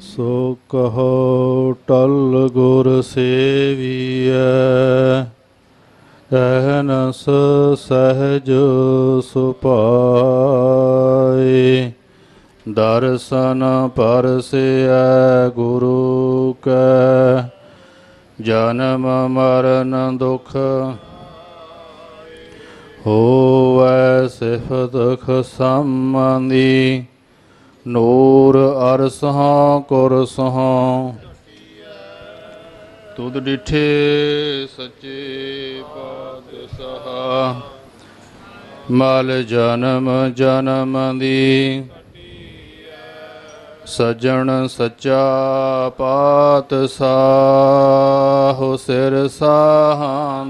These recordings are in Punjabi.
ਸੋ ਕਹੋ ਟਲ ਗੁਰ ਸੇਵੀਐ ਅਹਨਸ ਸਹਜ ਸੁਪਾਏ ਦਰਸ਼ਨ ਪਰਸਿਐ ਗੁਰੂ ਕੈ, ਜਨਮ ਮਰਨ ਦੁਖ ਹੋਵੈ ਸਿਫਤ ਖਸਮੰਦੀ ਨੂਰ ਅਰਸਹਾਂ ਕੁਰਸਹਾਂ ਤੁਧ ਡਿਠੇ ਸੱਚੇ ਪਾਤਸ਼ਾਹ, ਮਲ ਜਨਮ ਜਨਮ ਦੀ। ਸਜਣ ਸੱਚਾ ਪਾਤਸ਼ਾਹ ਸਿਰ ਸਾਹਾਂਦਾ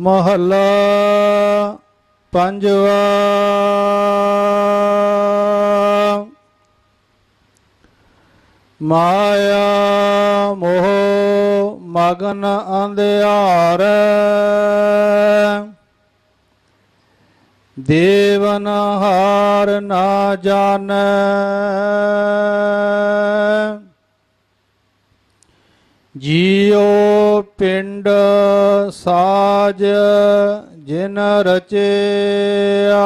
ਮਹੱਲਾ ਪੰਜਵਾ। ਮਾਇਆ ਮੋਹ ਮਗਨ ਅੰਧਿਆਰ। ਦੇਵਨ ਹਾਰ ਨਾ ਜਾਣੈ। ਜੀਉ ਪਿੰਡ ਸਾਜ ਜਿਨ ਰਚਿਆ।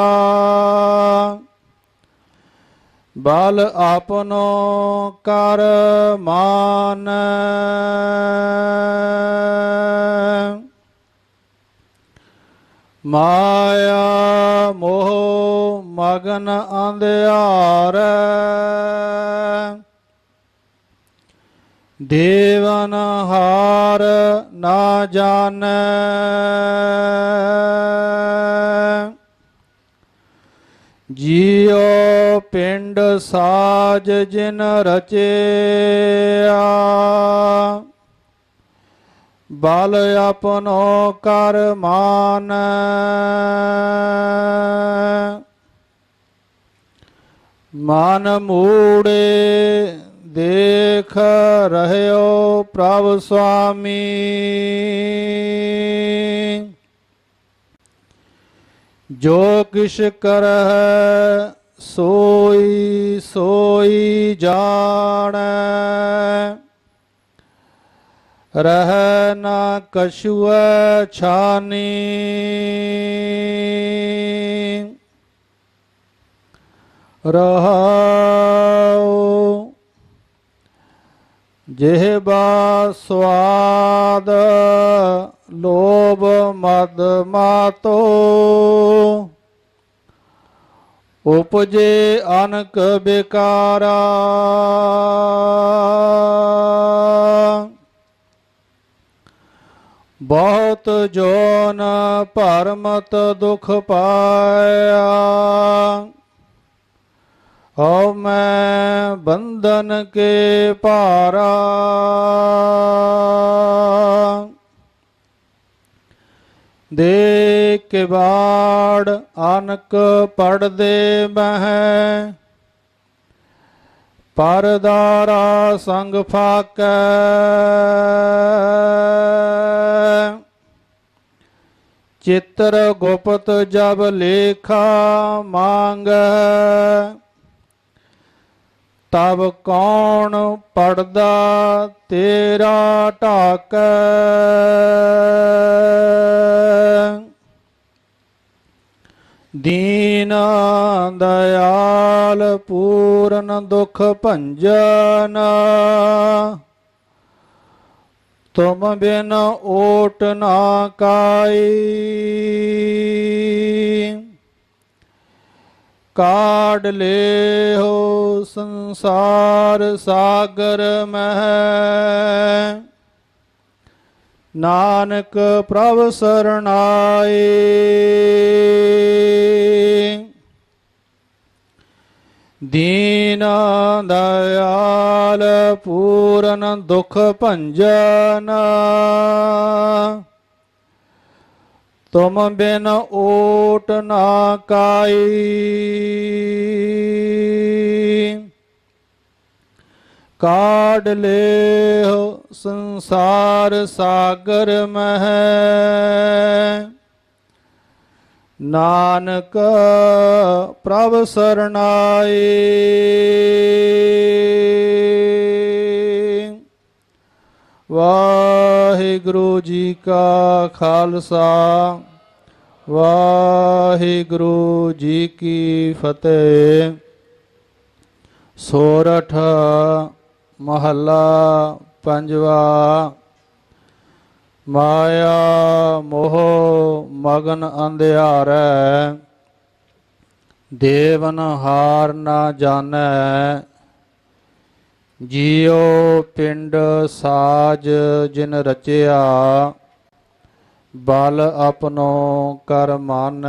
ਬਲ ਆਪਨੋ ਕਰ ਮਾਨ। ਮਾਇਆ ਮੋਹ ਮਗਨ ਅੰਧਿਆਰ। ਦੇਵਨ ਹਾਰ ਨਾ ਜਾਣ। ਜੀਉ ਪਿੰਡ ਸਾਜ ਜਿਨ ਰਚਿਆ, ਬਲ ਆਪਨੋ ਕਰ ਮਾਨ। ਮਨ ਮੂੜੇ ਦੇਖ ਰਹਿਓ ਪ੍ਰਭ ਸੁਆਮੀ। ਜੋ ਕਿਛ ਕਰਹਿ ਸੋਈ ਸੋਈ ਜਾਣੈ। ਰਹਿ ਨਾ ਕਛੁਐ ਛਾਨੀ। ਰਹਾਉ ਜਿਹਬਾ ਸਵਾਦ ਲੋਭ ਮਦ ਮਾਤੋ ਉਪਜੇ ਅਨਕ ਬਿਕਾਰਾ। ਬਹੁਤ ਜੋਨ ਭਰਮਤ ਦੁਖ ਪਾਇਆ। ਹਉ ਮੈਂ ਬੰਧਨ ਕੇ ਭਾਰਾ। ਦੇ ਕੇ ਬਾੜ ਅਨਕ ਪੜਦੇ ਮਹਿ। ਪਰਦਾਰਾ ਸੰਗ ਫਾਕੈ। ਚਿੱਤਰ ਗੁਪਤ ਜਬ ਲੇਖਾ ਮੰਗੈ। ਤਬ ਕੌਣ ਪੜਦਾ ਤੇਰਾ ਢਾਕੈ? ਦੀਨ ਦਇਆਲ ਪੂਰਨ ਦੁਖ ਭੰਜਨ, ਤੁਮ ਬਿਨ ਓਟ ਨਾ ਕਾਈ। ਲੇ ਹੋ ਸੰਸਾਰ ਸਾਗਰ ਮਹਿ। ਨਾਨਕ ਪ੍ਰਭ ਸਰਣਾਏ। ਦੀਨ ਦਇਆਲ ਪੂਰਨ ਦੁਖ ਭੰਜਨ। ਤੁਮ ਬਿਨ ਓਟ ਨਾ ਕਾਈ। ਕਾਢ ਲਿਓ ਸੰਸਾਰ ਸਾਗਰ ਮਹਿ। ਨਾਨਕ ਪ੍ਰਭ ਸਰਣਾਏ ਵਾਹਿਗੁਰੂ ਜੀ ਕਾ ਖਾਲਸਾ, ਵਾਹਿਗੁਰੂ ਜੀ ਕੀ ਫਤਿਹ। ਸੋਰਠ ਮਹੱਲਾ ਪੰਜਵਾ, ਮਾਇਆ ਮੋਹ ਮਗਨ ਅੰਧਿਆਰੈ, ਦੇਵਨ ਹਾਰ ਨਾ ਜਾਣੈ ਜੀਉ ਪਿੰਡ ਸਾਜ ਜਿਨ ਰਚਿਆ ਬਲ ਆਪਣੋ ਕਰ ਮਨ।